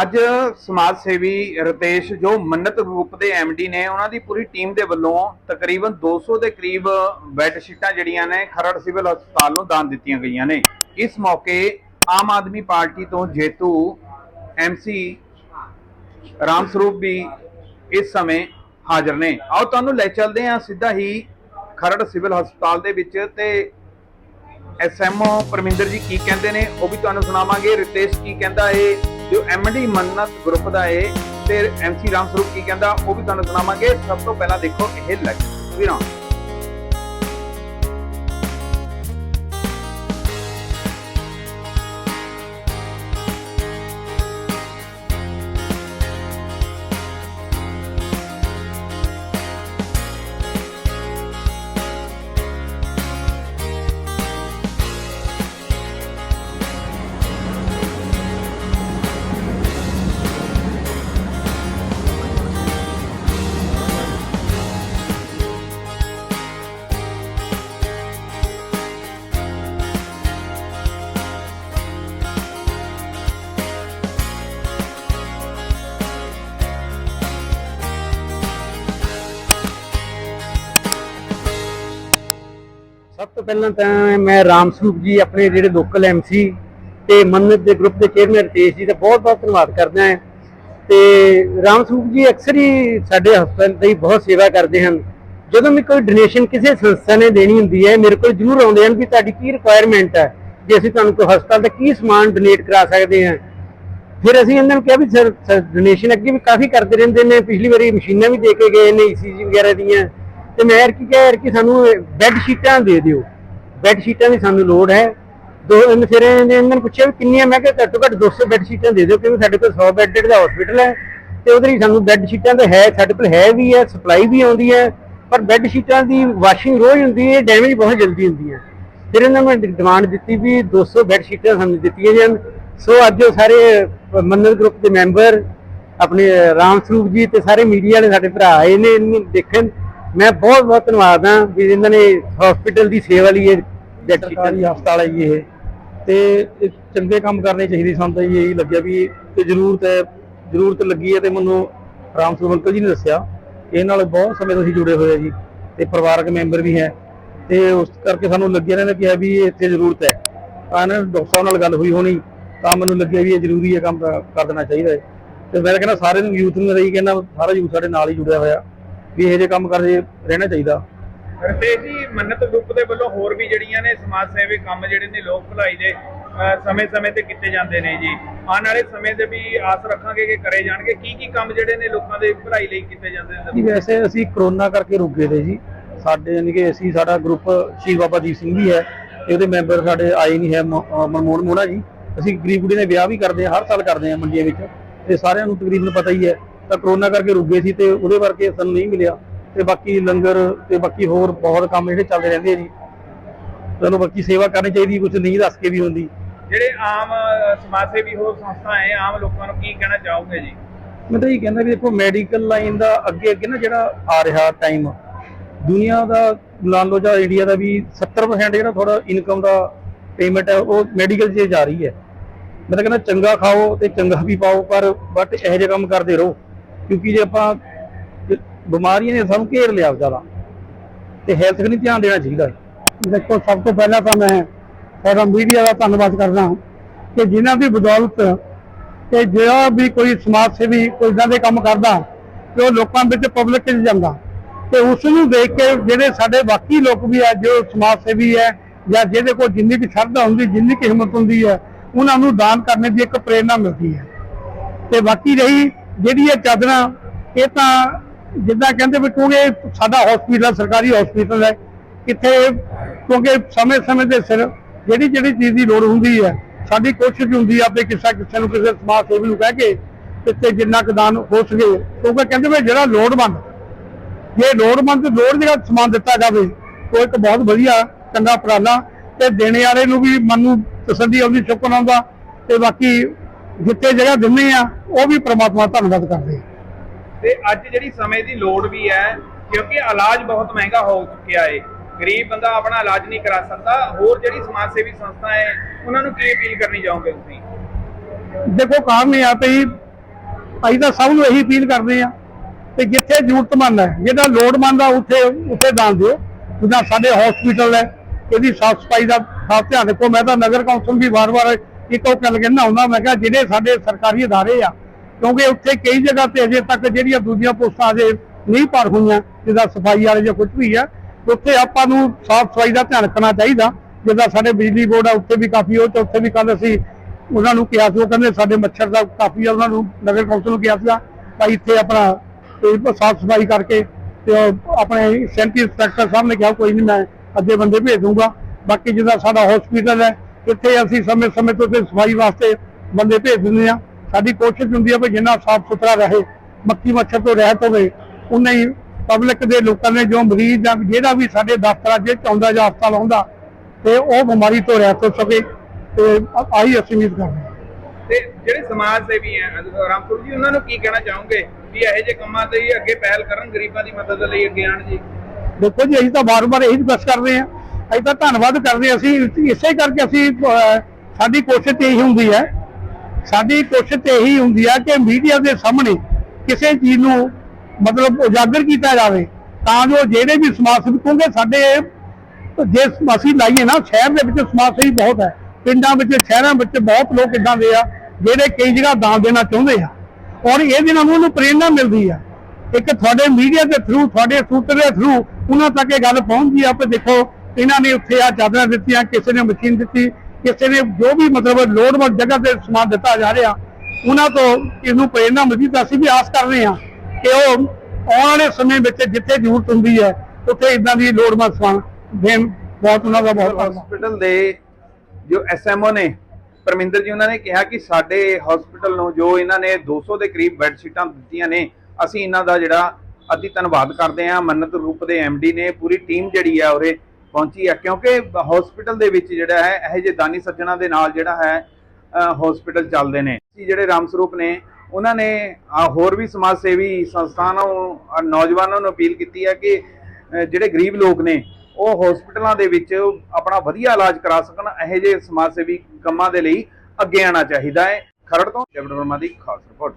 ਅੱਜ ਸਮਾਜ ਸੇਵੀ ਰਤੇਸ਼, ਜੋ ਮੰਨਤ ਗਰੁੱਪ ਦੇ ਡੀ ਨੇ, ਉਹਨਾਂ ਦੀ ਪੂਰੀ ਟੀਮ ਦੇ ਵੱਲੋਂ ਤਕਰੀਬਨ 200 ਦੇ ਕਰੀਬ ਬੈੱਡ ਸ਼ੀਟਾਂ ਜਿਹੜੀਆਂ ਨੇ, ਖਰੜ ਸਿਵਲ ਹਸਪਤਾਲ ਨੂੰ ਦਾਨ ਦਿੱਤੀਆਂ ਗਈਆਂ ਨੇ। ਇਸ ਮੌਕੇ ਆਮ ਆਦਮੀ ਪਾਰਟੀ ਤੋਂ ਜੇਤੂ ਐਮਸੀ ਰਾਮ ਸਰੂਪ ਵੀ ਇਸ ਸਮੇਂ ਹਾਜ਼ਰ ਨੇ। ਆਓ ਤੁਹਾਨੂੰ ਲੈ ਚੱਲਦੇ ਹਾਂ ਸਿੱਧਾ ਹੀ ਖਰੜ ਸਿਵਲ ਹਸਪਤਾਲ ਦੇ ਵਿੱਚ ਤੇ ਐਸਐਮਓ ਪਰਮਿੰਦਰ ਜੀ ਕੀ ਕਹਿੰਦੇ ਨੇ, ਉਹ ਵੀ ਤੁਹਾਨੂੰ ਸੁਣਾਵਾਂਗੇ। ਰਿਤੇਸ਼ ਕੀ ਕਹਿੰਦਾ ਏ? ਜੋ ਐਮਡੀ ਮੰਨਤ ਗਰੁੱਪ ਦਾ ਏ, ਤੇ ਐਮਸੀ ਰਾਮ ਸਰੂਪ ਕੀ ਕਹਿੰਦਾ, ਉਹ ਵੀ ਤੁਹਾਨੂੰ ਸੁਣਾਵਾਂਗੇ। ਸਭ ਤੋਂ ਪਹਿਲਾਂ ਦੇਖੋ ਇਹ ਲਾਈਵ ਵੀਰਾਂ ਪਹਿਲਾਂ ਤਾਂ ਮੈਂ ਰਾਮ ਸਰੂਪ ਜੀ ਆਪਣੇ ਜਿਹੜੇ ਲੋਕਲ ਐਮਸੀ ਤੇ ਮੰਨਤ ਦੇ ਗਰੁੱਪ ਦੇ ਚੇਅਰਮੈਨ ਰਤੇਸ਼ ਜੀ ਦਾ ਬਹੁਤ ਬਹੁਤ ਧੰਨਵਾਦ ਕਰਦਾ ਹਾਂ। ਤੇ ਰਾਮ ਸਰੂਪ ਜੀ ਅਕਸਰ ਹੀ ਸਾਡੇ ਹਸਪਤਾਲ ਦੀ ਬਹੁਤ ਸੇਵਾ ਕਰਦੇ ਹਨ। ਜਦੋਂ ਵੀ ਕੋਈ ਡੋਨੇਸ਼ਨ ਕਿਸੇ ਸੰਸਥਾ ਨੇ ਦੇਣੀ ਹੁੰਦੀ ਹੈ, ਮੇਰੇ ਕੋਲ ਜ਼ਰੂਰ ਆਉਂਦੇ ਹਨ ਵੀ ਤੁਹਾਡੀ ਕੀ ਰਿਕੁਆਇਰਮੈਂਟ ਹੈ ਜੇ ਅਸੀਂ ਤੁਹਾਨੂੰ ਕੋਈ ਹਸਪਤਾਲ ਦਾ ਕੀ ਸਮਾਨ ਡੋਨੇਟ ਕਰਾ ਸਕਦੇ ਹਾਂ। ਫਿਰ ਅਸੀਂ ਇਹਨਾਂ ਨੂੰ ਕਿਹਾ ਵੀ ਸਰ ਡੋਨੇਸ਼ਨ ਅੱਗੇ ਵੀ ਕਾਫੀ ਕਰਦੇ ਰਹਿੰਦੇ ਨੇ, ਪਿਛਲੀ ਵਾਰੀ ਮਸ਼ੀਨਾਂ ਵੀ ਦੇ ਕੇ ਗਏ ਨੇ ਈਸੀਜੀ ਵਗੈਰਾ ਦੀਆਂ। ਤੇ ਮੈਂ ਯਾਰ ਕੀ ਕਿਹਾ, ਯਾਰ ਕਿ ਸਾਨੂੰ ਬੈੱਡ ਸ਼ੀਟਾਂ ਦੇ ਦਿਓ। ਬੈੱਡ ਸ਼ੀਟਾਂ ਦੀ ਸਾਨੂੰ ਲੋੜ ਹੈ। ਦੋ ਇਹਨੇ ਫਿਰ ਇਹਨਾਂ ਨੂੰ ਪੁੱਛਿਆ ਵੀ ਕਿੰਨੀਆਂ? ਮੈਂ ਕਿਹਾ ਘੱਟੋ ਘੱਟ 200 ਬੈੱਡ ਸ਼ੀਟਾਂ ਦੇ ਦਿਓ ਕਿਉਂਕਿ ਸਾਡੇ ਕੋਲ 100 ਬੈੱਡਡ ਦਾ ਹਸਪੀਟਲ ਹੈ ਤੇ ਉਹਦੇ ਲਈ ਸਾਨੂੰ ਬੈੱਡ ਸ਼ੀਟਾਂ ਤਾਂ ਹੈ, ਸਾਡੇ ਕੋਲ ਹੈ ਵੀ ਹੈ ਸਪਲਾਈ ਵੀ ਆਉਂਦੀ ਹੈ, ਪਰ ਬੈੱਡ ਸ਼ੀਟਾਂ ਦੀ ਵਾਸ਼ਿੰਗ ਰੋਜ਼ ਹੁੰਦੀ ਹੈ ਡੈਮੇਜ ਬਹੁਤ ਜਲਦੀ ਹੁੰਦੀ ਹੈ। ਫਿਰ ਇਹਨਾਂ ਨੂੰ ਡਿਮਾਂਡ ਦਿੱਤੀ ਵੀ 200 ਬੈੱਡ ਸ਼ੀਟਾਂ ਸਾਨੂੰ ਦਿੱਤੀਆਂ ਜਾਣ। ਸੋ ਅੱਜ ਉਹ ਸਾਰੇ ਮੰਨਤ ਗਰੁੱਪ ਦੇ ਮੈਂਬਰ ਆਪਣੇ ਰਾਮ ਸਰੂਪ ਜੀ ਤੇ ਸਾਰੇ ਮੀਡੀਆ ਵਾਲੇ ਸਾਡੇ ਭਰਾ ਆਏ ਨੇ, ਇਹਨੂੰ ਦੇਖਣ। ਮੈਂ ਬਹੁਤ ਬਹੁਤ ਧੰਨਵਾਦ ਹਾਂ ਵੀ ਇਹਨਾਂ ਨੇ ਹਸਪੀਟਲ ਦੀ ਸੇਵਾ ਲਈ ਇਹ ਸਰਕਾਰੀ ਹਸਪਤਾਲ ਹੈ ਜੀ ਇਹ। ਤੇ ਚੰਗੇ ਕੰਮ ਕਰਨੇ ਚਾਹੀਦੇ ਸਾਨੂੰ ਤਾਂ ਇਹੀ ਲੱਗਿਆ ਵੀ ਇਹ ਜ਼ਰੂਰਤ ਹੈ ਜ਼ਰੂਰਤ ਲੱਗੀ ਹੈ ਤੇ ਮੈਨੂੰ ਰਾਮ ਅੰਕਲ ਜੀ ਨੇ ਦੱਸਿਆ। ਇਹ ਨਾਲ ਬਹੁਤ ਸਮੇਂ ਤੋਂ ਅਸੀਂ ਜੁੜੇ ਹੋਏ ਆ ਜੀ ਤੇ ਪਰਿਵਾਰਕ ਮੈਂਬਰ ਵੀ ਹੈ। ਤੇ ਉਸ ਕਰਕੇ ਸਾਨੂੰ ਲੱਗਿਆ ਇਹਨਾਂ ਨੇ ਕਿਹਾ ਵੀ ਇਹ ਇੱਥੇ ਜ਼ਰੂਰਤ ਹੈ। ਤਾਂ ਇਹਨਾਂ ਡਾਕਟਰ ਸਾਹਿਬ ਨਾਲ ਗੱਲ ਹੋਈ ਹੋਣੀ ਤਾਂ ਮੈਨੂੰ ਲੱਗਿਆ ਵੀ ਇਹ ਜ਼ਰੂਰੀ ਹੈ ਕੰਮ ਕਰ ਦੇਣਾ ਚਾਹੀਦਾ ਹੈ। ਤੇ ਮੈਂ ਕਹਿੰਦਾ ਸਾਰੇ ਨੂੰ ਯੂਥ ਨੂੰ ਰਹੀ ਕਹਿੰਦਾ ਸਾਰਾ ਯੂਥ ਸਾਡੇ ਨਾਲ ਹੀ ਜੁੜਿਆ ਹੋਇਆ। ਵੀ ਇਹੋ ਜਿਹੇ ਕੰਮ ਕਰਦੇ ਰਹਿਣਾ ਚਾਹੀਦਾ। ਰਤੇਸ਼ ਜੀ ਮੰਨਤ ਗਰੁੱਪ ਦੇ ਵੱਲੋਂ ਹੋਰ ਵੀ ਜਿਹੜੀਆਂ ਨੇ ਸਮਾਜ ਸੇਵੀ ਕੰਮ ਜਿਹੜੇ ਨੇ ਲੋਕ ਭਲਾਈ ਦੇ ਸਮੇਂ-ਸਮੇਂ ਤੇ ਕੀਤੇ ਜਾਂਦੇ ਨੇ ਜੀ। ਆਉਣ ਵਾਲੇ ਸਮੇਂ ਦੇ ਵੀ ਆਸ ਰੱਖਾਂਗੇ ਕਿ ਕਰੇ ਜਾਣਗੇ। ਕੀ ਕੀ ਕੰਮ ਜਿਹੜੇ ਨੇ ਲੋਕਾਂ ਦੇ ਭਲਾਈ ਲਈ ਕੀਤੇ ਜਾਂਦੇ ਜੀ ਨੇ ਵੈਸੇ ਅਸੀਂ ਕਰੋਨਾ ਕਰਕੇ ਰੁਕ ਗਏ ਤੇ ਜੀ। ਸਾਡੇ ਯਾਨੀ ਕਿ ਅਸੀਂ ਸਾਡਾ ਗਰੁੱਪ ਸ਼ਹੀਦ ਬਾਬਾ ਦੀਪ ਸਿੰਘ ਵੀ ਹੈ ਤੇ ਉਹਦੇ ਮੈਂਬਰ ਸਾਡੇ ਆਏ ਨਹੀਂ ਹੈ ਮਨਮੋਹਨ ਮੋਹਣਾ ਜੀ। ਅਸੀਂ ਗਰੀਬ ਕੁੜੀ ਦੇ ਵਿਆਹ ਵੀ ਕਰਦੇ ਹਾਂ ਹਰ ਸਾਲ ਕਰਦੇ ਹਾਂ ਮੰਡੀਆਂ ਵਿੱਚ। ਤੇ ਸਾਰਿਆਂ ਨੂੰ ਤਕਰੀਬਨ ਪਤਾ ਹੀ ਹੈ ਤਾਂ ਕਰੋਨਾ ਕਰਕੇ ਰੁਕ ਗਏ ਸੀ ਤੇ ਉਹਦੇ ਕਰਕੇ ਸਾਨੂੰ ਨਹੀਂ ਮਿਲਿਆ। ਤੇ ਬਾਕੀ ਲੰਗਰ ਤੇ ਬਾਕੀ ਹੋਰ ਬਹੁਤ ਕੰਮ ਜਿਹੜੇ ਚੱਲਦੇ ਰਹਿੰਦੇ ਆ ਜੀ। ਤੁਹਾਨੂੰ ਬਾਕੀ ਸੇਵਾ ਕਰਨੀ ਚਾਹੀਦੀ ਕੁਝ ਨਹੀਂ ਦੱਸ ਕੇ ਵੀ ਹੁੰਦੀ। ਜਿਹੜੇ ਆਮ ਸਮਾਜ ਸੇਵੀ ਹੋਰ ਸੰਸਥਾ ਹੈ ਆਮ ਲੋਕਾਂ ਨੂੰ ਕੀ ਕਹਿਣਾ ਚਾਹੋਗੇ ਜੀ? ਮੈਂ ਤਾਂ ਇਹ ਕਹਿੰਦਾ ਵੀ ਦੇਖੋ ਮੈਡੀਕਲ ਲਾਈਨ ਦਾ ਅੱਗੇ ਅੱਗੇ ਨਾ ਜਿਹੜਾ ਆ ਰਿਹਾ ਟਾਈਮ ਦੁਨੀਆ ਦਾ ਲਾ ਲਓ ਜਾਂ ਇੰਡੀਆ ਦਾ ਵੀ 70% ਜਿਹੜਾ ਥੋੜਾ ਇਨਕਮ ਦਾ ਪੇਮੈਂਟ ਹੈ ਉਹ ਮੈਡੀਕਲ 'ਚ ਜਾ ਰਹੀ ਹੈ। ਮੈਂ ਤਾਂ ਕਹਿੰਦਾ ਚੰਗਾ ਖਾਓ ਤੇ ਚੰਗਾ ਵੀ ਪਾਓ ਪਰ ਬਟ ਇਹੋ ਜਿਹੇ ਕੰਮ ਕਰਦੇ ਰਹੋ। ਕਿਉਂਕਿ ਜੇ ਆਪਾਂ ਬਿਮਾਰੀਆਂ ਨੇ ਸਾਨੂੰ ਘੇਰ ਲਿਆ ਜ਼ਿਆਦਾ ਤੇ ਹੈਲਥ ਤੇ ਨਹੀਂ ਧਿਆਨ ਦੇਣਾ ਚਾਹੀਦਾ। ਦੇਖੋ, ਸਭ ਤੋਂ ਪਹਿਲਾਂ ਤਾਂ ਮੈਂ ਸਾਡਾ ਮੀਡੀਆ ਦਾ ਧੰਨਵਾਦ ਕਰਦਾ ਕਿ ਜਿਨ੍ਹਾਂ ਦੀ ਬਦੌਲਤ ਕਿ ਜਿਹੜਾ ਵੀ ਕੋਈ ਸਮਾਜ ਸੇਵੀ ਕੋਈ ਇਦਾਂ ਦੇ ਕੰਮ ਕਰਦਾ ਤੇ ਉਹ ਲੋਕਾਂ ਵਿੱਚ ਪਬਲਿਕ 'ਚ ਜਾਂਦਾ ਤੇ ਉਸ ਨੂੰ ਦੇਖ ਕੇ ਜਿਹੜੇ ਸਾਡੇ ਬਾਕੀ ਲੋਕ ਵੀ ਆ, ਜੋ ਸਮਾਜ ਸੇਵੀ ਹੈ ਜਾਂ ਜਿਹਦੇ ਕੋਲ ਜਿੰਨੀ ਵੀ ਸ਼ਰਧਾ ਹੁੰਦੀ, ਜਿੰਨੀ ਕਿ ਹਿੰਮਤ ਹੁੰਦੀ ਹੈ, ਉਹਨਾਂ ਨੂੰ ਦਾਨ ਕਰਨੇ ਦੀ ਇੱਕ ਪ੍ਰੇਰਣਾ ਮਿਲਦੀ ਹੈ। ਤੇ ਬਾਕੀ ਰਹੀ ਜਿਹੜੀ ਇਹ ਚਾਦਰਾਂ, ਇਹ ਤਾਂ ਜਿੱਦਾਂ ਕਹਿੰਦੇ ਵੀ ਕਿਉਂਕਿ ਸਾਡਾ ਹਸਪੀਟਲ ਸਰਕਾਰੀ ਹਸਪੀਟਲ ਹੈ ਕਿੱਥੇ ਕਿਉਂਕਿ ਸਮੇਂ-ਸਮੇਂ ਦੇ ਸਿਰ ਜਿਹੜੀ ਜਿਹੜੀ ਚੀਜ਼ ਦੀ ਲੋੜ ਹੁੰਦੀ ਹੈ, ਸਾਡੀ ਕੋਸ਼ਿਸ਼ ਹੁੰਦੀ ਆ ਵੀ ਕਿਸੇ ਕਿਸੇ ਨੂੰ ਕਿਸੇ ਸਮਾਜ ਸੇਵੀ ਨੂੰ ਕਹਿ ਕੇ ਕਿਤੇ ਜਿੰਨਾ ਕੁ ਦਾਨ ਹੋ ਸਕੇ। ਕਿਉਂਕਿ ਕਹਿੰਦੇ ਵੀ ਜਿਹੜਾ ਲੋੜਵੰਦ, ਜੇ ਲੋੜਵੰਦ ਲੋੜ ਜਿਹੜਾ ਸਮਾਨ ਦਿੱਤਾ ਜਾਵੇ, ਉਹ ਇੱਕ ਬਹੁਤ ਵਧੀਆ ਚੰਗਾ ਉਪਰਾਲਾ ਤੇ ਦੇਣੇ ਵਾਲੇ ਨੂੰ ਵੀ ਮਨ ਨੂੰ ਤਸੱਲੀ ਆਉਂਦੀ ਸ਼ੁਕਰ ਆਉਂਦਾ ਤੇ ਬਾਕੀ ਜਿੱਥੇ ਜਗ੍ਹਾ ਦਿੰਦੇ ਆ ਉਹ ਵੀ ਪ੍ਰਮਾਤਮਾ ਧੰਨਵਾਦ ਕਰਦੇ ਆ। ਤੇ ਅੱਜ ਜਿਹੜੀ ਸਮੇਂ ਦੀ ਲੋੜ ਵੀ ਹੈ ਕਿਉਂਕਿ ਇਲਾਜ ਬਹੁਤ ਮਹਿੰਗਾ ਹੋ ਚੁੱਕਿਆ ਹੈ ਗਰੀਬ ਬੰਦਾ ਆਪਣਾ ਇਲਾਜ ਨਹੀਂ ਕਰਾ ਸਕਦਾ ਹੋਰ ਜਿਹੜੀ ਸਮਾਜ ਸੇਵੀ ਸੰਸਥਾ ਹੈ ਉਹਨਾਂ ਨੂੰ ਕੀ ਅਪੀਲ ਕਰਨੀ ਚਾਹੋਗੇ ਤੁਸੀਂ? ਦੇਖੋ ਕਾਰਨ ਇਹ ਆ ਵੀ ਅਸੀਂ ਤਾਂ ਸਭ ਨੂੰ ਇਹੀ ਅਪੀਲ ਕਰਦੇ ਆ ਕਿ ਜਿੱਥੇ ਜ਼ਰੂਰਤਮੰਦ ਹੈ ਜਿਹੜਾ ਲੋੜਮੰਦ ਆ ਉੱਥੇ ਉੱਥੇ ਦਾਨ ਦਿਓ। ਜਿੱਦਾਂ ਸਾਡੇ ਹਸਪੀਟਲ ਹੈ ਇਹਦੀ ਸਾਫ਼ ਸਫ਼ਾਈ ਦਾ ਖਾਸ ਧਿਆਨ ਰੱਖੋ। ਮੈਂ ਤਾਂ ਨਗਰ ਕੌਂਸਲ ਵੀ ਵਾਰ-ਵਾਰ ਇੱਕ ਉਹ ਗੱਲ ਕਹਿੰਦਾ ਹੁੰਦਾ ਮੈਂ ਕਿਹਾ ਜਿਹੜੇ ਸਾਡੇ ਸਰਕਾਰੀ ਅਦਾਰੇ ਆ, ਕਿਉਂਕਿ ਉੱਥੇ ਕਈ ਜਗ੍ਹਾ ਤੇ ਅਜੇ ਤੱਕ ਜਿਹੜੀਆਂ ਦੂਜੀਆਂ ਪੋਸਟਾਂ ਅਜੇ ਨਹੀਂ ਭਰ ਹੋਈਆਂ, ਜਿੱਦਾਂ ਸਫ਼ਾਈ ਵਾਲੇ ਜਾਂ ਕੁਝ ਵੀ ਆ, ਉੱਥੇ ਆਪਾਂ ਨੂੰ ਸਾਫ਼ ਸਫ਼ਾਈ ਦਾ ਧਿਆਨ ਰੱਖਣਾ ਚਾਹੀਦਾ, ਜਿੱਦਾਂ ਸਾਡੇ ਬਿਜਲੀ ਬੋਰਡ ਆ, ਉੱਥੇ ਵੀ ਕਾਫੀ ਉਹ ਤੇ ਉੱਥੇ ਵੀ ਕੱਲ ਅਸੀਂ ਉਹਨਾਂ ਨੂੰ ਕਿਹਾ ਸੀ, ਉਹ ਕਹਿੰਦੇ ਸਾਡੇ ਮੱਛਰ ਦਾ ਕਾਫੀ ਆ, ਉਹਨਾਂ ਨੂੰ ਨਗਰ ਕੌਂਸਲ ਨੂੰ ਕਿਹਾ ਸੀਗਾ ਭਾਈ ਇੱਥੇ ਆਪਣਾ ਸਾਫ਼ ਸਫ਼ਾਈ ਕਰਕੇ ਤੇ ਆਪਣੇ ਸੈਂਟੀ ਇੰਸਪੈਕਟਰ ਸਾਹਿਬ ਨੇ ਕਿਹਾ, ਕੋਈ ਨਹੀਂ ਮੈਂ ਅੱਗੇ ਬੰਦੇ ਭੇਜ ਦੂੰਗਾ। ਬਾਕੀ ਜਿੱਦਾਂ ਸਾਡਾ ਹਸਪੀਟਲ ਹੈ ਇੱਥੇ ਅਸੀਂ ਸਮੇਂ ਸਮੇਂ ਤੋਂ ਤੇ ਸਫ਼ਾਈ ਵਾਸਤੇ ਬੰਦੇ ਭੇਜ ਦਿੰਦੇ ਆ ਸਾਡੀ ਕੋਸ਼ਿਸ਼ ਹੁੰਦੀ ਹੈ ਵੀ ਜਿੰਨਾ ਸਾਫ਼ ਸੁਥਰਾ ਰਹੇ ਮੱਖੀ ਮੱਛਰ ਤੋਂ ਰਹਿਤ ਹੋਵੇ ਉਨਾ ਹੀ ਪਬਲਿਕ ਦੇ ਲੋਕਾਂ ਨੇ ਜੋ ਮਰੀਜ਼ ਜਾਂ ਜਿਹੜਾ ਵੀ ਸਾਡੇ ਦਫ਼ਤਰਾਂ 'ਚ ਚਾਹੁੰਦਾ ਜਾਂ ਹਸਪਤਾਲ ਆਉਂਦਾ ਤੇ ਉਹ ਬਿਮਾਰੀ ਤੋਂ ਰਹਿਤ ਹੋ ਸਕੇ ਤੇ ਆ- ਆਹੀ ਅਸੀਂ ਉਮੀਦ ਕਰਦੇ ਹਾਂ। ਤੇ ਜਿਹੜੇ ਸਮਾਜ ਸੇਵੀ ਹੈ ਰਾਮਪੁਰ ਜੀ ਉਹਨਾਂ ਨੂੰ ਕੀ ਕਹਿਣਾ ਚਾਹੋਗੇ ਵੀ ਇਹੋ ਜਿਹੇ ਕੰਮਾਂ ਤੇ ਅੱਗੇ ਪਹਿਲ ਕਰਨ ਗਰੀਬਾਂ ਦੀ ਮਦਦ ਲਈ ਅੱਗੇ ਆਣ ਜੀ? ਦੇਖੋ ਜੀ ਅਸੀਂ ਤਾਂ ਵਾਰ-ਵਾਰ ਇਹੀ ਰਿਕਵੈਸਟ ਕਰਦੇ ਹਾਂ। ਅਸੀਂ ਤਾਂ ਧੰਨਵਾਦ ਕਰਦੇ ਅਸੀਂ ਇਸੇ ਕਰਕੇ ਅਸੀਂ ਸਾਡੀ ਕੋਸ਼ਿਸ਼ ਇਹੀ ਹੁੰਦੀ ਹੈ। ਸਾਡੀ ਕੋਸ਼ਿਸ਼ ਇਹੀ ਹੁੰਦੀ ਹੈ ਕਿ ਮੀਡੀਆ ਦੇ ਸਾਹਮਣੇ ਕਿਸੇ ਚੀਜ਼ ਨੂੰ ਮਤਲਬ ਉਜਾਗਰ ਕੀਤਾ ਜਾਵੇ, ਤਾਂ ਜੋ ਜਿਹੜੇ ਵੀ ਸਮਾਜ ਸੇਵੀ ਕਿਉਂਕਿ ਸਾਡੇ ਜੇ ਅਸੀਂ ਲਾਈਏ ਨਾ, ਸ਼ਹਿਰ ਦੇ ਵਿੱਚ ਸਮਾਜ ਸੇਵੀ ਬਹੁਤ ਹੈ। ਪਿੰਡਾਂ ਵਿੱਚ, ਸ਼ਹਿਰਾਂ ਵਿੱਚ ਬਹੁਤ ਲੋਕ ਇਦਾਂ ਦੇ ਆ, ਜਿਹੜੇ ਕਈ ਜਗ੍ਹਾ ਦਾਨ ਦੇਣਾ ਚਾਹੁੰਦੇ ਆ। ਔਰ ਇਹਦੇ ਨਾਲ ਉਹਨੂੰ ਪ੍ਰੇਰਣਾ ਮਿਲਦੀ ਆ। ਇੱਕ ਤੁਹਾਡੇ ਮੀਡੀਆ ਦੇ ਥਰੂ ਤੁਹਾਡੇ ਸੂਤਰ ਦੇ ਥਰੂ ਉਹਨਾਂ ਤੱਕ ਇਹ ਗੱਲ ਪਹੁੰਚਦੀ ਆ ਕਿ ਦੇਖੋ ਇਹਨਾਂ ਨੇ ਉੱਥੇ ਆ ਚਾਦਰਾਂ ਦਿੱਤੀਆਂ, ਕਿਸੇ ਨੇ ਮਸ਼ੀਨ ਦਿੱਤੀ, ਕਿਸੇ ਨੇ ਜੋ ਵੀ ਮਤਲਬ ਲੋੜਵੰਦ ਜਗ੍ਹਾ ਤੇ ਸਮਾਨ ਦਿੱਤਾ ਜਾ ਰਿਹਾ, ਉਹਨਾਂ ਤੋਂ ਇਹਨੂੰ ਪ੍ਰੇਰਣਾ ਮਿਲਦੀ ਤਾਂ ਅਸੀਂ ਵੀ ਆਸ ਕਰ ਰਹੇ ਹਾਂ ਕਿ ਉਹ ਆਉਣ ਵਾਲੇ ਸਮੇਂ ਵਿੱਚ ਜਿੱਥੇ ਜ਼ਰੂਰਤ ਹੁੰਦੀ ਹੈ, ਉੱਥੇ ਇਦਾਂ ਦੀ ਲੋੜਵੰਦ ਸਮਾਨ ਦੇਣ, ਬਹੁਤ ਉਹਨਾਂ ਦਾ ਬਹੁਤ ਹਸਪੀਟਲ ਦੇ ਜੋ ਐਸਐਮਓ ਨੇ, ਪਰਮਿੰਦਰ ਜੀ ਉਹਨਾਂ ਨੇ ਕਿਹਾ ਕਿ ਸਾਡੇ ਹਸਪੀਟਲ ਨੂੰ ਜੋ ਇਹਨਾਂ ਨੇ 200 ਦੇ ਕਰੀਬ ਬੈੱਡ ਸ਼ੀਟਾਂ ਦਿੱਤੀਆਂ ਨੇ, ਅਸੀਂ ਇਹਨਾਂ ਦਾ ਜਿਹੜਾ ਅਤੀ ਧੰਨਵਾਦ ਕਰਦੇ ਹਾਂ। ਮੰਨਤ ਰੂਪ ਦੇ ਐਮਡੀ ਨੇ, ਪੂਰੀ ਟੀਮ ਜਿਹੜੀ ਹੈ ਉਰੇ ਪਹੁੰਚੀ ਹੈ, ਕਿਉਂਕਿ ਹਸਪੀਟਲ ਦੇ ਵਿੱਚ ਜਿਹੜਾ ਹੈ, ਇਹੋ ਜਿਹੇ ਦਾਨੀ ਸੱਜਣਾ ਦੇ ਨਾਲ ਜਿਹੜਾ ਹੈ ਹਸਪੀਟਲ ਚੱਲਦੇ ਨੇ। ਅਸੀਂ ਜਿਹੜੇ ਰਾਮ ਸਰੂਪ ਨੇ, ਉਹਨਾਂ ਨੇ ਹੋਰ ਵੀ ਸਮਾਜ ਸੇਵੀ ਸੰਸਥਾਵਾਂ ਨੂੰ ਨੌਜਵਾਨਾਂ ਨੂੰ ਅਪੀਲ ਕੀਤੀ ਹੈ ਕਿ ਜਿਹੜੇ ਗਰੀਬ ਲੋਕ ਨੇ, ਉਹ ਹਸਪੀਟਲਾਂ ਦੇ ਵਿੱਚ ਆਪਣਾ ਵਧੀਆ ਇਲਾਜ ਕਰਾ ਸਕਣ, ਇਹੋ ਜਿਹੇ ਸਮਾਜ ਸੇਵੀ ਕੰਮਾਂ ਦੇ ਲਈ ਅੱਗੇ ਆਉਣਾ ਚਾਹੀਦਾ ਹੈ। ਖਰੜ ਤੋਂ ਕੈਪਟਨ ਵਰਮਾ ਦੀ ਖਾਸ ਰਿਪੋਰਟ।